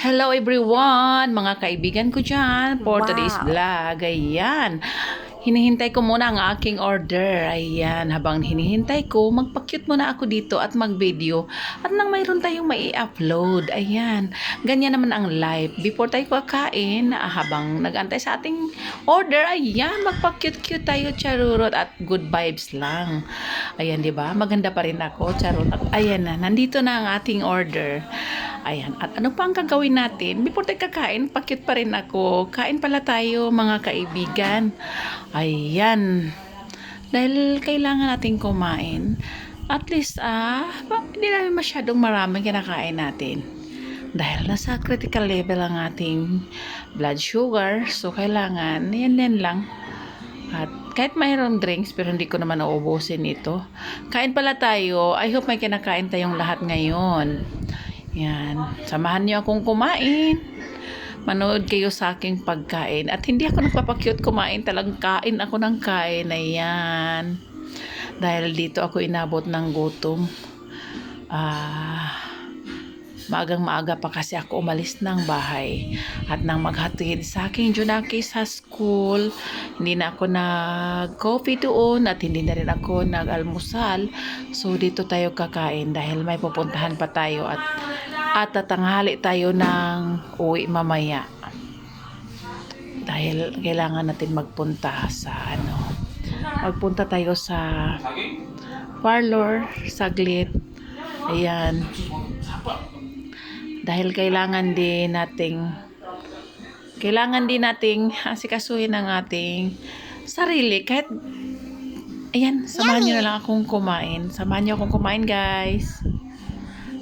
Hello everyone, mga kaibigan ko dyan for Wow. today's vlog. Ayan. Hinihintay ko muna ang aking order. Ayan, habang hinihintay ko, magpa-cute muna ako dito at mag-video. At nang mayroon tayong mai-upload. Ayan, ganyan naman ang live. Before tayo kakain, habang nag-antay sa ating order, ayan, magpa-cute-cute tayo, charurot, at good vibes lang. Ayan, di ba? Maganda pa rin ako, charot. At ayan na, nandito na ang ating order. Ayan. At ano pa ang gagawin natin? Before tayo kakain, pakit pa rin ako. Kain pala tayo, mga kaibigan. Ayan. Dahil kailangan natin kumain. At least, ah, hindi namin masyadong maraming kinakain natin. Dahil nasa critical level ang ating blood sugar. So, kailangan, yan yan lang. At kahit mayroong drinks, pero hindi ko naman nauubusin ito. Kain pala tayo. I hope may kinakain tayong lahat ngayon. Yan. Samahan niyo akong kumain. Manood kayo sa aking pagkain. At hindi ako nagpapakyut kumain. Talagang kain ako ng kain. Ayan. Dahil dito ako inabot ng gutom. Ah... Maagang maaga pa kasi ako umalis ng bahay. At nang maghatid sa aking Junaki sa school, hindi na ako nag-coffee doon at hindi na rin ako nag-almusal. So dito tayo kakain dahil may pupuntahan pa tayo at at tatanghali tayo ng uwi mamaya. Dahil kailangan natin magpunta sa ano. Magpunta tayo sa parlor saglit. Ayan dahil kailangan din nating kailangan din nating asikasuhin ang ating sarili kahit ayan samahan niyo na lang akong kumain samahan niyo akong kumain guys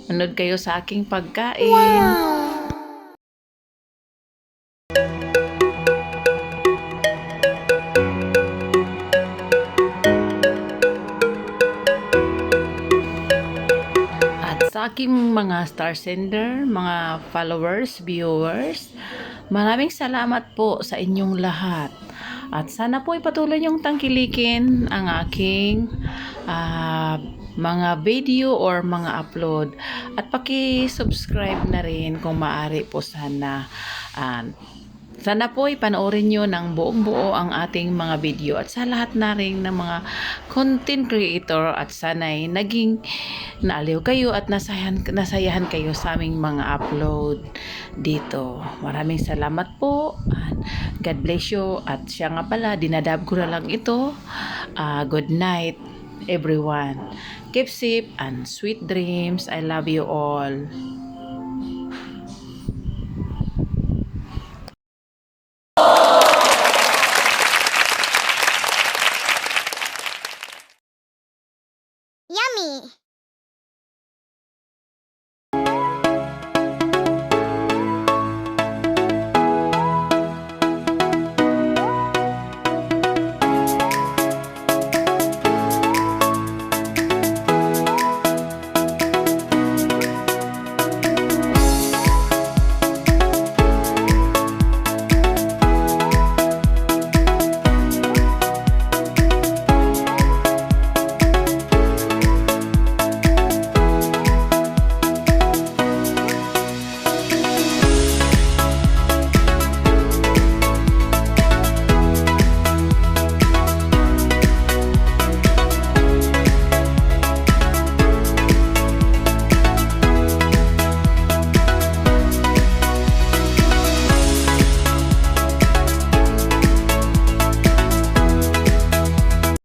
manood kayo sa aking pagkain At sa aking mga star sender, mga followers, viewers, maraming salamat po sa inyong lahat. At sana po ipatuloy niyong tangkilikin ang aking ah, mga video or mga upload. At paki-subscribe na rin kung maaari po sana. Ah, sana po ipanoorin nyo ng buong buo ang ating mga video at sa lahat na rin ng mga content creator at sana'y naging naaliw kayo at nasayahan, nasayahan kayo sa aming mga upload dito. Maraming salamat po. God bless you. At siya nga pala, dinadab ko na lang ito. Ah, good night everyone. Keep safe and sweet dreams. I love you all. Yummy!